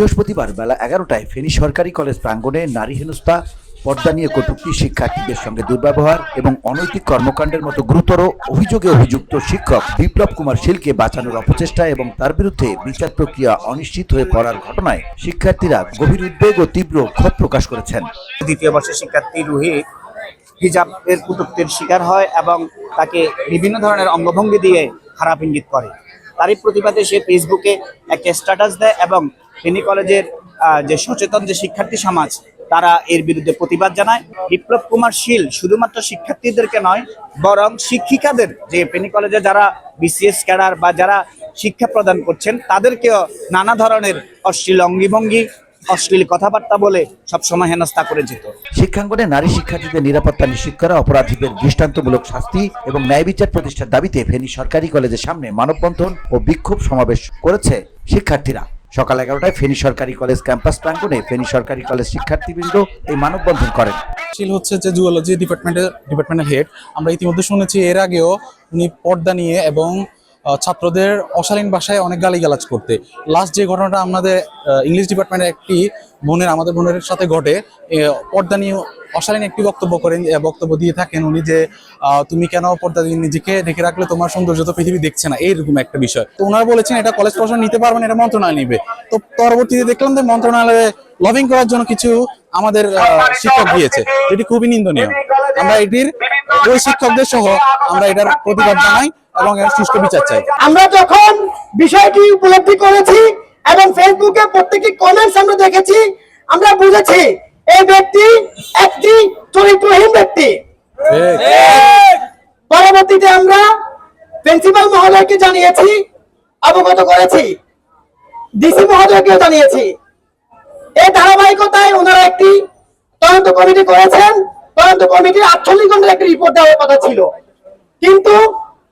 বৃহস্পতিবার বেলা এগারোটায় ফেনী সরকারি কলেজ প্রাঙ্গণে নারী হেনস্থা, পর্দা নিয়ে কটুক্তি শিক্ষার্থীদের সঙ্গে দুর্ব্যবহার এবং অনৈতিক কর্মকাণ্ডের মতো গুরুতর অভিযোগে অভিযুক্ত শিক্ষক বিপ্লব কুমার শীলকে বাঁচানোর অপচেষ্টা এবং তার বিরুদ্ধে বিচার প্রক্রিয়া অনিশ্চিত হয়ে পড়ার ঘটনায় শিক্ষার্থীরা গভীর উদ্বেগ ও তীব্র ক্ষোভ প্রকাশ করেছেন। দ্বিতীয় বর্ষের শিক্ষার্থী রুহি হিজাবের কুটুক্তির শিকার হয় এবং তাকে বিভিন্ন ধরনের অঙ্গভঙ্গি দিয়ে খারাপ ইঙ্গিত করে। তারই প্রতিবাদে সে ফেসবুকে একটা স্ট্যাটাস দেয় এবং ফেনী কলেজের যে সচেতন যে শিক্ষার্থী সমাজ, তারা এর বিরুদ্ধে প্রতিবাদ জানায়। বিপ্লব কুমার শীল শুধুমাত্র শিক্ষার্থীদেরকে নয়, বরং শিক্ষিকাদের, যে ফেনী কলেজে যারা বিসিএস ক্যাডার বা যারা শিক্ষা প্রদান করছেন, তাদেরকেও নানা ধরনের অশ্লীল অঙ্গিভঙ্গি, অশ্লীল কথাবার্তা বলে সবসময় হেনস্থা করে যেত। শিক্ষাঙ্গনে নারী শিক্ষার্থীদের নিরাপত্তা নিশ্চিত করা অপরাধীদের দৃষ্টান্তমূলক শাস্তি এবং ন্যায় বিচার প্রতিষ্ঠার দাবিতে ফেনী সরকারি কলেজের সামনে মানববন্ধন ও বিক্ষোভ সমাবেশ করেছে শিক্ষার্থীরা। সকাল এগারোটায় ফেনী সরকারি কলেজ ক্যাম্পাস প্রাঙ্গণে ফেনী সরকারি কলেজ শিক্ষার্থীবৃন্দ এই মানববন্ধন করেন। শিল হচ্ছে যে জুওলজি ডিপার্টমেন্টের ডিপার্টমেন্টের হেড আমরা ইতিমধ্যে শুনেছি, এর আগেও উনি পর্দা নিয়ে এবং ছাত্রদের অশালীন ভাষায় অনেক গালিগালাজ করতে। লাস্ট যে ঘটনাটা আমাদের ইংলিশ ডিপার্টমেন্টের একটি বোনের, আমাদের বোনের সাথে ঘটে পর্দা নিয়ে অশালীন একটি বক্তব্য করেন বক্তব্য দিয়ে থাকেন উনি যে তুমি কেন পর্দা দিয়ে নিজেকে ঢেকে রাখলে? তোমার সৌন্দর্য তো পৃথিবী দেখছে না। এইরকম একটা বিষয়। তো ওনারা বলেছেন, এটা কলেজ প্রশাসন নিতে পারবেন এটা মন্ত্রণালয় নিবে। তো পরবর্তীতে দেখলাম যে মন্ত্রণালয়ে লবিং করার জন্য কিছু আমাদের শিক্ষক দিয়েছে এটি খুবই নিন্দনীয়। আমরা এটির ওই শিক্ষকদের সহ আমরা এটার প্রতিবাদ জানাই এবং এর সুষ্ঠু বিচার চাই। আমরা যখন বিষয়টি উপলব্ধি করেছি এবং ফেসবুকে প্রত্যেকটি কমেন্টস আমরা দেখেছি আমরা বুঝেছি এই ব্যক্তি একটি চরিত্রহীন ব্যক্তি। পরবর্তীতে আমরা প্রিন্সিপাল মহোদয়কে জানিয়েছি অবগত করেছি। ডিসি মহোদয়কেও জানিয়েছি। এই ধারাবাহিকতায় ওনারা একটি তদন্ত কমিটি করেছেন। তদন্ত কমিটির আটচল্লিশ ঘণ্টার একটি রিপোর্ট দেওয়ার কথা ছিল। কিন্তু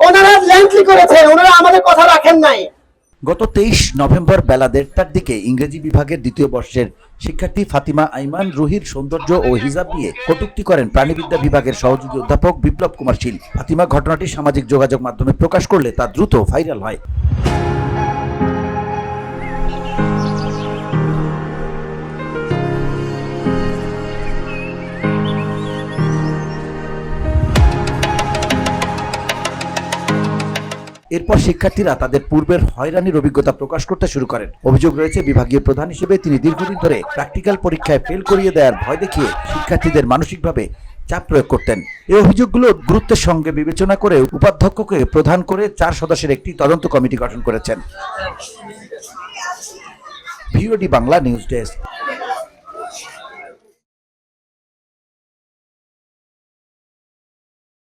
ওনারা লেন্থলি করেছেন, ওনারা আমাদের কথা রাখেন নাই। গত তেইশ নভেম্বর বেলা দেড়টার দিকে ইংরেজি বিভাগের দ্বিতীয় বর্ষের শিক্ষার্থী ফাতিমা আইমান রুহির সৌন্দর্য ও হিজাব নিয়ে কটূক্তি করেন প্রাণীবিদ্যা বিভাগের সহযোগী অধ্যাপক বিপ্লব কুমার শীল। ফাতিমা ঘটনাটি সামাজিক যোগাযোগ মাধ্যমে প্রকাশ করলে তা দ্রুত ভাইরাল হয়। এরপর শিক্ষার্থীরা তাদের পূর্বের হয়রানির অভিজ্ঞতা প্রকাশ করতে শুরু করেন। অভিযোগ রয়েছে, বিভাগীয় প্রধান হিসেবে তিনি দীর্ঘদিন ধরে প্র্যাকটিক্যাল পরীক্ষায় ফেল করিয়ে দেওয়ার ভয় দেখিয়ে শিক্ষার্থীদের মানসিকভাবে চাপ প্রয়োগ করতেন। এই অভিযোগগুলো গুরুত্বের সঙ্গে বিবেচনা করে উপাধ্যক্ষকে প্রধান করে চার সদস্যের একটি তদন্ত কমিটি গঠন করেছেন। VOD Bangla news desk.